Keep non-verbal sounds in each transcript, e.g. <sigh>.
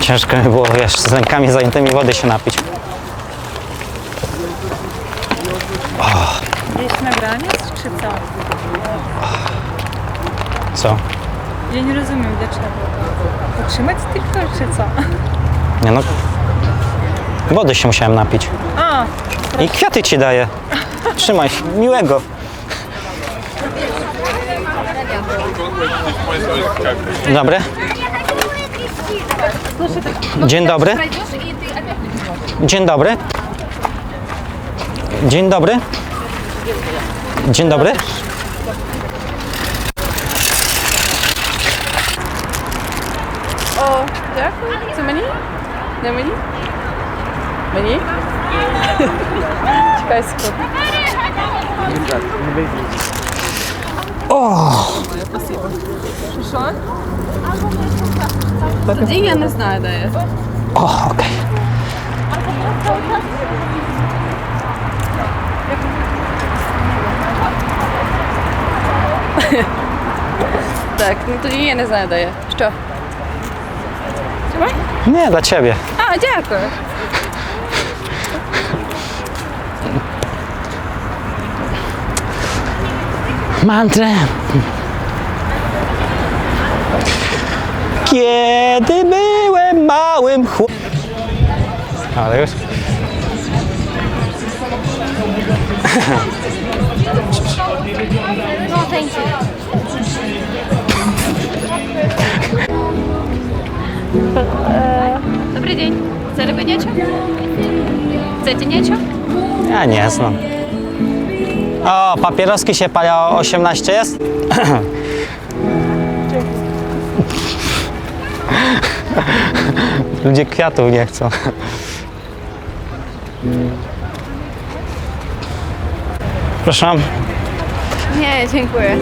Ciężko mi było, wiesz, z rękami zajętymi wody się napić. Jest nagranie, czy co? Co? Ja nie rozumiem dlaczego. Potrzymać tylko, czy co? Nie no. Wody się musiałem napić. A, I kwiaty ci daję. Trzymaj, miłego. Dzień dobry. Dzień dobry. Dzień dobry. Dzień dobry. Dzień dobry. О, дякую. Це мені? Не мені? Мені? Чекай секунду. О, Що? Тоді я не знаю, де я. о, окей. Так, ну тоді я не знаю, де я. Що? Nie, dla ciebie. A, dziękuję. Mantrę. Kiedy byłem małym chłop... Ale już. No, thank you. Uh, Добрий день. Це рибиняча? Це тіняча? Ja nie znam. O, papieroski się pali o 18 jest? <clears throat> Ludzie kwiatów nie chcą. Proszę. Nie, dziękuję.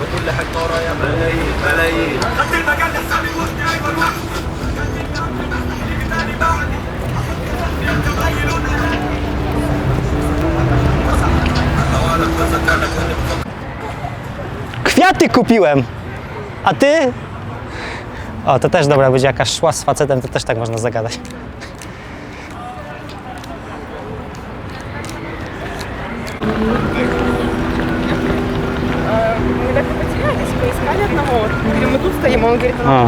ملايين بكل حته ورايا ملايين ملايين خدت المجال لسامي وسطي ايوه الوقت Kwiaty kupiłem! A ty? O, to też dobra, będzie jakaś szła z facetem, to też tak można zagadać. O.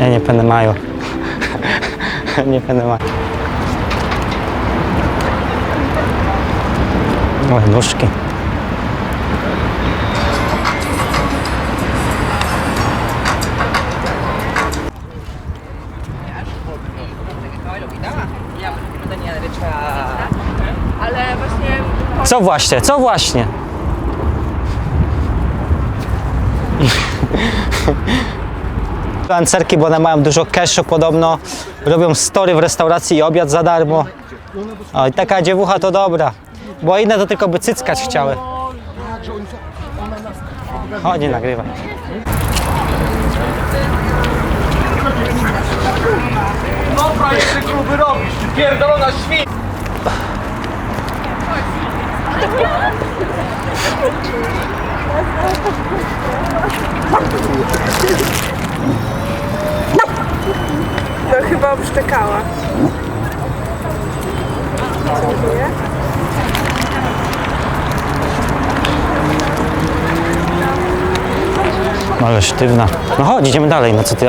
Ja nie będę maju. <laughs> nie będę maju. Moje nóżki. Co właśnie, co właśnie? <laughs> Lancerki, bo one mają dużo cashu podobno. Robią story w restauracji i obiad za darmo. O, i taka dziewucha to dobra. Bo inne to tylko by cyckać chciały. O, nie nagrywaj. No frajerze gruby robisz, ty pierdolona świn! <laughs> to chyba obszczekała. Dziękuję. Ale sztywna. No chodź, idziemy dalej. No co ty,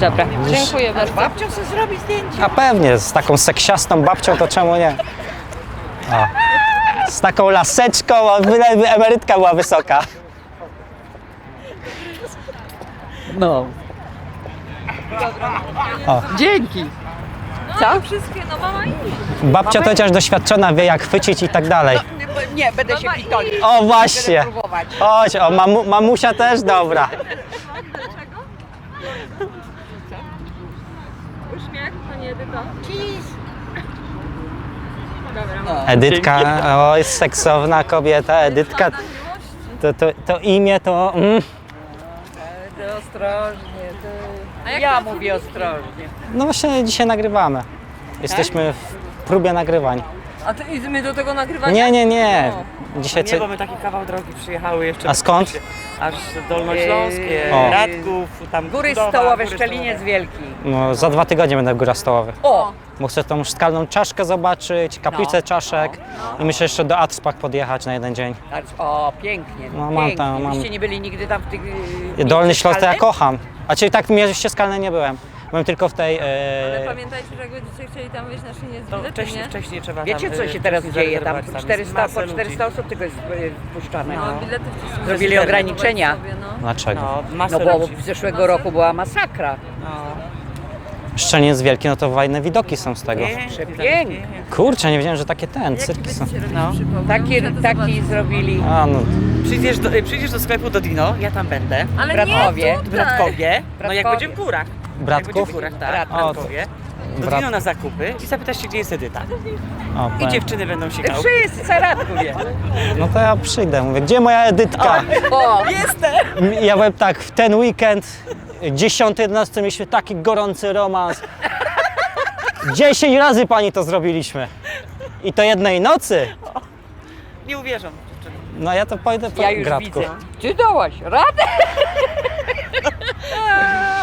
Dobra, dziękuję bardzo. Babcią sobie zrobi zdjęcie. A pewnie, z taką seksiastą babcią to czemu nie? O. Z taką laseczką, a emerytka była wysoka. No. Dzięki. Co? Wszystkie, no mama i Babcia to chociaż doświadczona, wie jak chwycić i tak dalej. Nie, będę się pitolić. O właśnie! próbować. Chodź, o mamu, mamusia też dobra. Uśmiech, to nie Edyta. Edytka, oj, seksowna kobieta, Edytka. To, to, to imię to... Mm. To ostrożnie. To... A jak Ja to mówię ostrożnie. No właśnie dzisiaj nagrywamy. Jesteśmy w próbie nagrywań. A ty i my do tego nagrywania? Nie, nie, nie. Dzisiaj Nie, co... bo my taki kawał drogi przyjechały jeszcze. A skąd? Aż Dolnośląskie, O. Radków, tam Góry Budowa, stołowe, Góry Szczeliniec Wielki. No, za dwa tygodnie będę w Górach Stołowych. O! Bo chcę tą szkalną czaszkę zobaczyć, kaplicę No, czaszek i myślę jeszcze do Atspach podjechać na jeden dzień. O, pięknie. No, mam pięknie. tam, mam. Byście nie byli nigdy tam w tych... yy, Dolny Śląsk to ja kocham. A czyli tak w mieście skalne nie byłem. Byłem tylko w tej... Ale E... pamiętajcie, że jak będziecie chcieli tam wyjść na szynie z To wcześniej, nie? wcześniej trzeba Wiecie, tam, co e, się teraz wcześniej dzieje? Tam zarezerwować, jest 400, masę po ludzi. 400 osób tylko jest yy, wpuszczane. No, bilety wcześniej Zrobili ograniczenia. Sobie, no. Dlaczego? No, masę No bo ludzi. w zeszłego roku była masakra. No. Szczelniec wielki, no to fajne widoki są z tego. Przepięknie. Kurczę, nie wiedziałem, że takie ten, cyrki są. No. Taki, taki zrobili. A, no, Przyjdziesz do, e, przyjdziesz do sklepu do Dino, ja tam będę. Ale Bratkowie. nie tutaj. Bratkowie. No jak Bratkowie. będziemy w górach. Bratków? w górach, tak. Brat- O, to- Bratkowie. Do Brat- na zakupy i zapytasz się, gdzie jest Edyta. o, I powiem. dziewczyny będą sikały. Wszyscy, Saratku wie. No to ja przyjdę, mówię, gdzie moja Edytka? O, Jestem! Ja powiem tak, w ten weekend 10-11 mieliśmy taki gorący romans. 10 razy pani to zrobiliśmy. I to jednej nocy. Nie uwierzą. dziewczyny. No ja to pójdę po ja już gratku. widzę. Ty dałaś radę?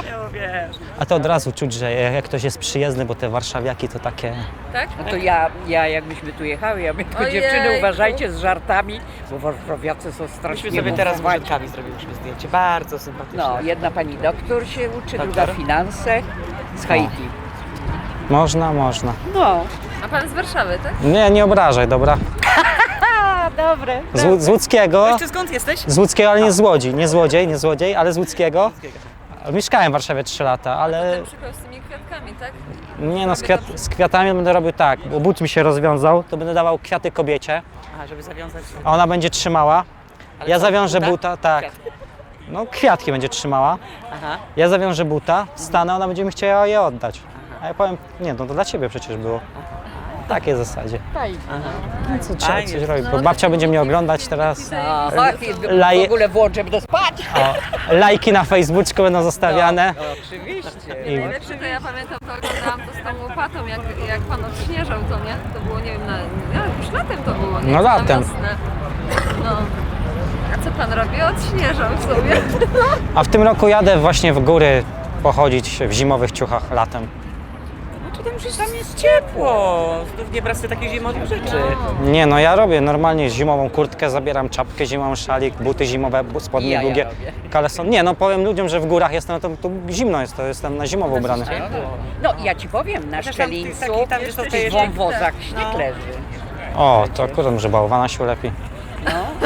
Nie uwierzę. A to od razu czuć, że jak ktoś jest przyjezdny, bo te warszawiaki to takie... Tak? No to ja, ja jak myśmy tu jechały, ja mówię, tylko Ojejku. dziewczyny uważajcie z żartami, bo warszawiacy są Myśmy strasznie sobie teraz z. Bożenkami zrobiliśmy zdjęcie. Bardzo sympatyczne. No, jedna pani doktor się uczy, Doktor? druga finanse z Haiti. Można, można. No. A pan z Warszawy, tak? Nie, nie obrażaj, dobra? A, <laughs> dobre. Z, Łu- z Łódzkiego, Jeszcze skąd jesteś? z Łódzkiego, ale nie z Łodzi. Nie złodziej, nie złodziej, ale z Łódzkiego. Mieszkałem w Warszawie 3 lata, ale przykład z tymi kwiatkami, tak? nie no, z, kwiat, z kwiatami będę robił tak, bo but mi się rozwiązał, to będę dawał kwiaty kobiecie, A, żeby zawiązać. a ona będzie trzymała. Ale Ja co, zawiążę buta? buta, tak. No kwiatki będzie trzymała. Aha. Ja zawiążę buta, stanę, ona będzie mi chciała je oddać. A ja powiem, nie, no to dla ciebie przecież było. W takiej zasadzie. No co trzeba Fajnie. coś robić, bo babcia będzie mnie oglądać teraz. A, Laj- w ogóle włączę, będę spać. O, lajki na Facebooku będą zostawiane. Oczywiście. I Najlepsze to ja pamiętam, to oglądałam to z tą łopatą, jak, jak pan odśnieżał to, nie? To było, nie wiem, na, ja, już latem to było, nie? No latem. Wiosnę. No. A co pan robi? Odśnieżał sobie. A w tym roku jadę właśnie w góry pochodzić w zimowych ciuchach latem. No to tam jest ciepło. Nie brać sobie takich zimowych rzeczy. Nie no, ja robię normalnie zimową kurtkę, zabieram czapkę zimową, szalik, buty zimowe, bu- spodnie Ja, ja długie, robię. kaleson. Nie no, powiem ludziom, że w górach jestem, no to, to zimno jest, to jestem na zimowo ubrany. No ja ci powiem, na Chociaż tam Szczelińcu tam, w te wąwozach śnieg No. leży. O, to akurat może bałwana się ulepi.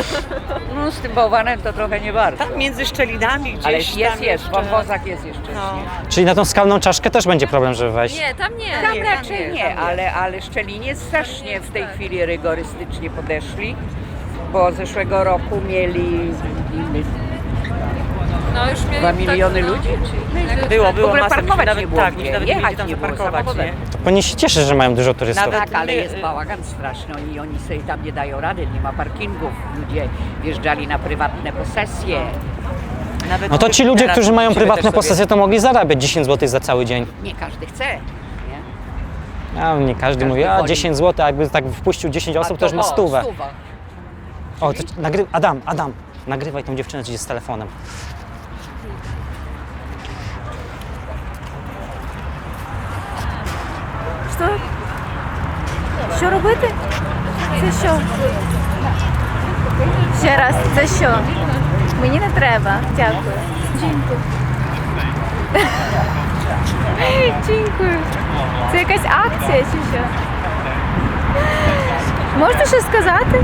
<laughs> No z tym bałwanem to trochę nie bardzo. Tam między szczelinami gdzieś Ale tam jest, jest, w jeszcze. wąwozach jest jeszcze No. śnieg. Czyli na tą skalną czaszkę też będzie problem, żeby wejść. Nie, tam nie. Tam nie, raczej tam nie, nie, tam ale, ale Szczeliniec strasznie w tej chwili rygorystycznie podeszli, bo zeszłego roku mieli No już mieli 2 miliony tak, no, ludzi. Było, było W ogóle masa. parkować nawet, nie było tak, gdzie, nawet jechać mieli tam nie było zaparkować, samochodem. nie? To powinni się cieszyć, że mają dużo turystów. Nawet- Tak, ale my, jest y- bałagan straszny, oni, oni sobie tam nie dają rady, nie ma parkingów, ludzie wjeżdżali na prywatne posesje. Nawet No to ci ludzie, teraz którzy mają musimy prywatne też sobie- posesje, to mogli zarabiać 10 zł za cały dzień. Nie każdy chce. Nie? A nie każdy mówi, a woli. 10 zł, a jakby tak wpuścił 10 osób, to już ma o, stówę. stuwa. O, to nagry... Adam, Adam, nagrywaj tą dziewczynę, co idzie z telefonem. Що? Що робити? Це що? Ще раз, це що? Мені не треба. Дякую. Дякую. Це якась акція чи що? Можете щось сказати?